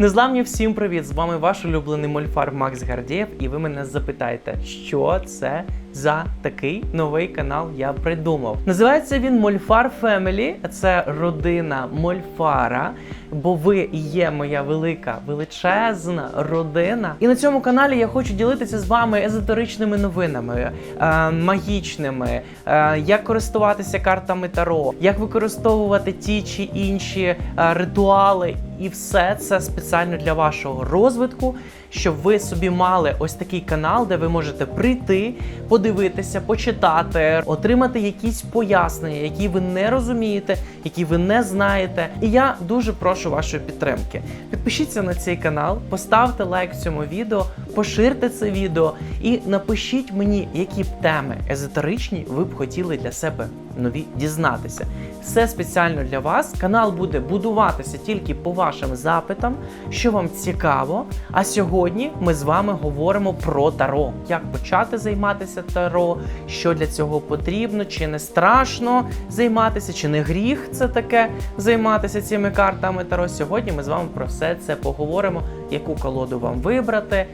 Незламні всім привіт! З вами ваш улюблений мольфар Макс Гардієв, і ви мене запитаєте, що це за такий новий канал я придумав. Називається він Мольфар Фемелі. Це родина Мольфара, бо ви є моя велика, величезна родина. І на цьому каналі я хочу ділитися з вами езотеричними новинами, е, магічними, е, як користуватися картами Таро, як використовувати ті чи інші е, ритуали. І все це спеціально для вашого розвитку, щоб ви собі мали ось такий канал, де ви можете прийти, подивитися, почитати, отримати якісь пояснення, які ви не розумієте, які ви не знаєте. І я дуже прошу вашої підтримки. Підпишіться на цей канал, поставте лайк цьому відео, поширте це відео і напишіть мені, які б теми езотеричні ви б хотіли для себе нові дізнатися. Все спеціально для вас. Канал буде будуватися тільки по вашим запитам, що вам цікаво. А сьогодні ми з вами говоримо про таро. Як почати займатися таро, що для цього потрібно, чи не страшно займатися, чи не гріх це таке займатися цими картами таро. Сьогодні ми з вами про все це поговоримо, яку колоду вам вибрати,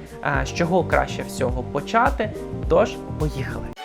з чого краще всього почати. Тож, поїхали!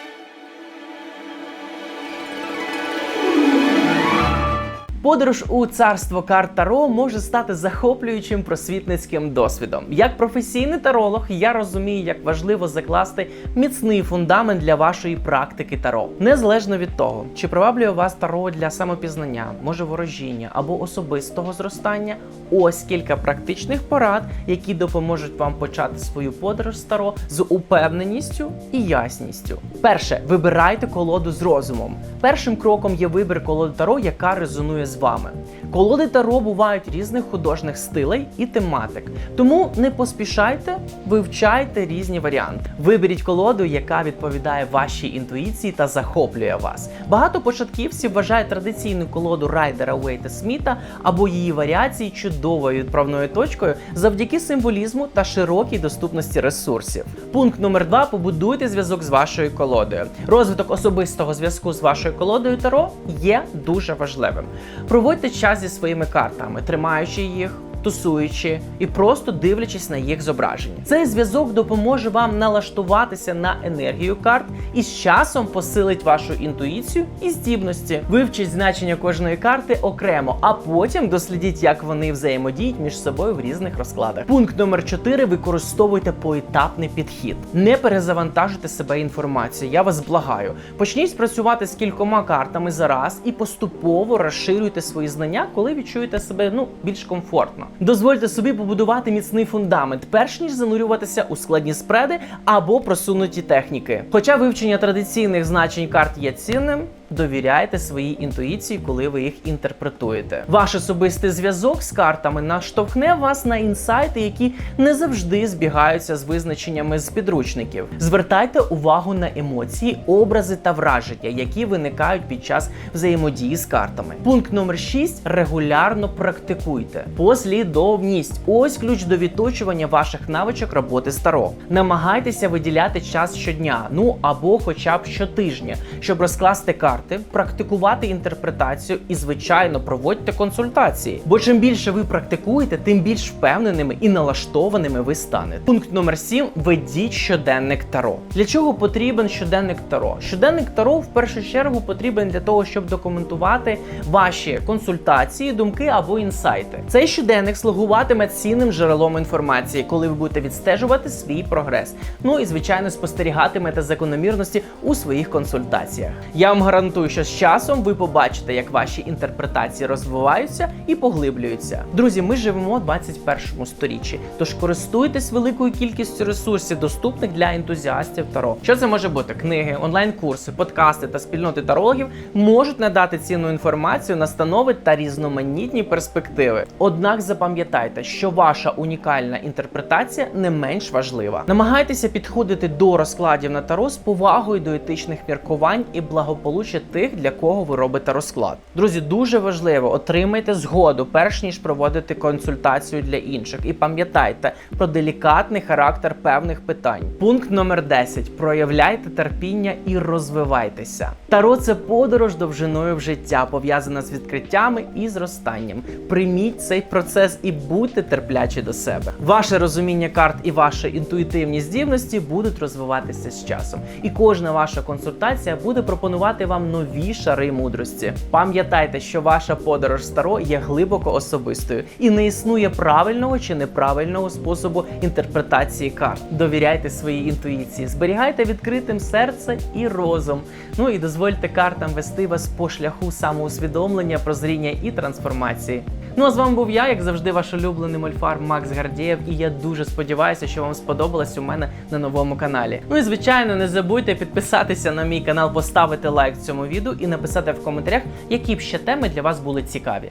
Подорож у царство карт Таро може стати захоплюючим просвітницьким досвідом. Як професійний таролог, я розумію, як важливо закласти міцний фундамент для вашої практики таро. Незалежно від того, чи приваблює вас таро для самопізнання, може ворожіння або особистого зростання. Ось кілька практичних порад, які допоможуть вам почати свою подорож з таро з упевненістю і ясністю. Перше, вибирайте колоду з розумом. Першим кроком є вибір колоди таро, яка резонує з вами. Колоди таро бувають різних художніх стилей і тематик, тому не поспішайте, вивчайте різні варіанти. Виберіть колоду, яка відповідає вашій інтуїції та захоплює вас. Багато початківців вважають традиційну колоду Райдера Уейта Сміта або її варіації чудовою відправною точкою завдяки символізму та широкій доступності ресурсів. Пункт номер два: побудуйте зв'язок з вашою колодою. Розвиток особистого зв'язку з вашою колодою Таро є дуже важливим. Проводьте час зі своїми картами, тримаючи їх. Тусуючи і просто дивлячись на їх зображення, цей зв'язок допоможе вам налаштуватися на енергію карт і з часом посилить вашу інтуїцію і здібності. Вивчіть значення кожної карти окремо, а потім дослідіть, як вони взаємодіють між собою в різних розкладах. Пункт номер 4. використовуйте поетапний підхід. Не перезавантажуйте себе інформацією. Я вас благаю. Почніть працювати з кількома картами за раз і поступово розширюйте свої знання, коли відчуєте себе ну більш комфортно. Дозвольте собі побудувати міцний фундамент, перш ніж занурюватися у складні спреди або просунуті техніки. Хоча вивчення традиційних значень карт є цінним. Довіряйте своїй інтуїції, коли ви їх інтерпретуєте. Ваш особистий зв'язок з картами наштовхне вас на інсайти, які не завжди збігаються з визначеннями з підручників. Звертайте увагу на емоції, образи та враження, які виникають під час взаємодії з картами. Пункт номер 6. регулярно практикуйте. Послідовність. Ось ключ до відточування ваших навичок роботи з таро. Намагайтеся виділяти час щодня, ну або хоча б щотижня, щоб розкласти карти, практикувати інтерпретацію і, звичайно, проводьте консультації. Бо чим більше ви практикуєте, тим більш впевненими і налаштованими ви станете. Пункт номер 7. Ведіть щоденник таро. Для чого потрібен щоденник таро? Щоденник таро в першу чергу потрібен для того, щоб документувати ваші консультації, думки або інсайти. Цей щоденник слугуватиме цінним джерелом інформації, коли ви будете відстежувати свій прогрес. Ну і звичайно спостерігатимете закономірності у своїх консультаціях. Я вам гарантую, що з часом ви побачите, як ваші інтерпретації розвиваються і поглиблюються. Друзі, ми живемо у 21 сторіччі, тож користуйтесь великою кількістю ресурсів, доступних для ентузіастів Таро. Що це може бути? Книги, онлайн-курси, подкасти та спільноти тарологів можуть надати цінну інформацію, настанови та різноманітні перспективи. Однак запам'ятайте, що ваша унікальна інтерпретація не менш важлива. Намагайтеся підходити до розкладів на таро з повагою до етичних міркувань і благополуччя ще тих, для кого ви робите розклад. Друзі, дуже важливо отримайте згоду, перш ніж проводити консультацію для інших. І пам'ятайте про делікатний характер певних питань. Пункт номер 10. проявляйте терпіння і розвивайтеся. Таро це подорож довжиною в життя, пов'язана з відкриттями і зростанням. Прийміть цей процес і будьте терплячі до себе. Ваше розуміння карт і ваші інтуїтивні здібності будуть розвиватися з часом. І кожна ваша консультація буде пропонувати вам нові шари мудрості. Пам'ятайте, що ваша подорож старо є глибоко особистою і не існує правильного чи неправильного способу інтерпретації карт. Довіряйте своїй інтуїції, зберігайте відкритим серце і розум. Ну і дозвольте картам вести вас по шляху самоусвідомлення, прозріння і трансформації. Ну а з вами був я, як завжди, ваш улюблений мольфар Макс Гардієв, і я дуже сподіваюся, що вам сподобалось у мене на новому каналі. Ну і звичайно, не забудьте підписатися на мій канал, поставити лайк цьому відео і написати в коментарях, які б ще теми для вас були цікаві.